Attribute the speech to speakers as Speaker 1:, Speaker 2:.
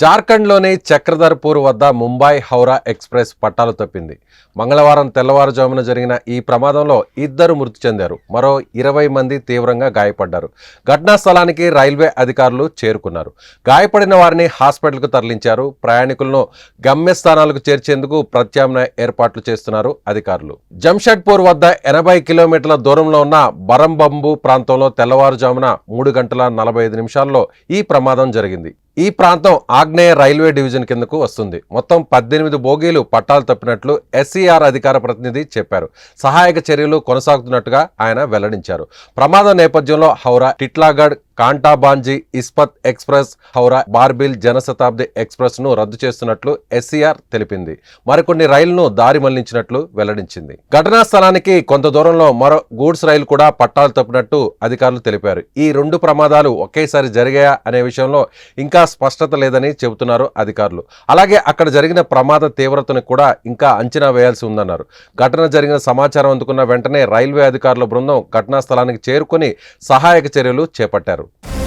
Speaker 1: జార్ఖండ్లోని చక్రధర్పూర్ వద్ద ముంబై హౌరా ఎక్స్ప్రెస్ పట్టాలు తప్పింది. మంగళవారం తెల్లవారుజామున జరిగిన ఈ ప్రమాదంలో ఇద్దరు మృతి చెందారు. మరో ఇరవై మంది తీవ్రంగా గాయపడ్డారు. ఘటనా స్థలానికి రైల్వే అధికారులు చేరుకున్నారు. గాయపడిన వారిని హాస్పిటల్కు తరలించారు. ప్రయాణికులను గమ్యస్థానాలకు చేర్చేందుకు ప్రత్యామ్నాయ ఏర్పాట్లు చేస్తున్నారు అధికారులు. జంషెడ్పూర్ వద్ద ఎనభై కిలోమీటర్ల దూరంలో ఉన్న బరంబంబు ప్రాంతంలో తెల్లవారుజామున మూడు గంటల నలభై ఐదు నిమిషాల్లో ఈ ప్రమాదం జరిగింది. ఈ ప్రాంతం ఆగ్నేయ రైల్వే డివిజన్ కిందకు వస్తుంది. మొత్తం పద్దెనిమిది బోగీలు పట్టాలు తప్పినట్లు ఎస్సీఆర్ అధికార ప్రతినిధి చెప్పారు. సహాయక చర్యలు కొనసాగుతున్నట్టుగా ఆయన వెల్లడించారు. ప్రమాదం నేపథ్యంలో హౌరా టిట్లాగఢ్ కాంటాబాంజీ ఇస్పత్ ఎక్స్ప్రెస్ హౌరా బార్బిల్ జనశతాబ్ది ఎక్స్ప్రెస్ను రద్దు చేస్తున్నట్లు ఎస్సీఆర్ తెలిపింది. మరికొన్ని రైళ్ళను దారి మళ్ళించినట్లు వెల్లడించింది. ఘటనా స్థలానికి కొంత దూరంలో మరో గూడ్స్ రైలు కూడా పట్టాలు తప్పినట్టు అధికారులు తెలిపారు. ఈ రెండు ప్రమాదాలు ఒకేసారి జరిగాయా అనే విషయంలో ఇంకా స్పష్టత లేదని చెబుతున్నారు అధికారులు. అలాగే అక్కడ జరిగిన ప్రమాద తీవ్రతను కూడా ఇంకా అంచనా వేయాల్సి ఉందన్నారు. ఘటన జరిగిన సమాచారం అందుకున్న వెంటనే రైల్వే అధికారుల బృందం ఘటనా స్థలానికి చేరుకొని సహాయక చర్యలు చేపట్టారు. Дякую.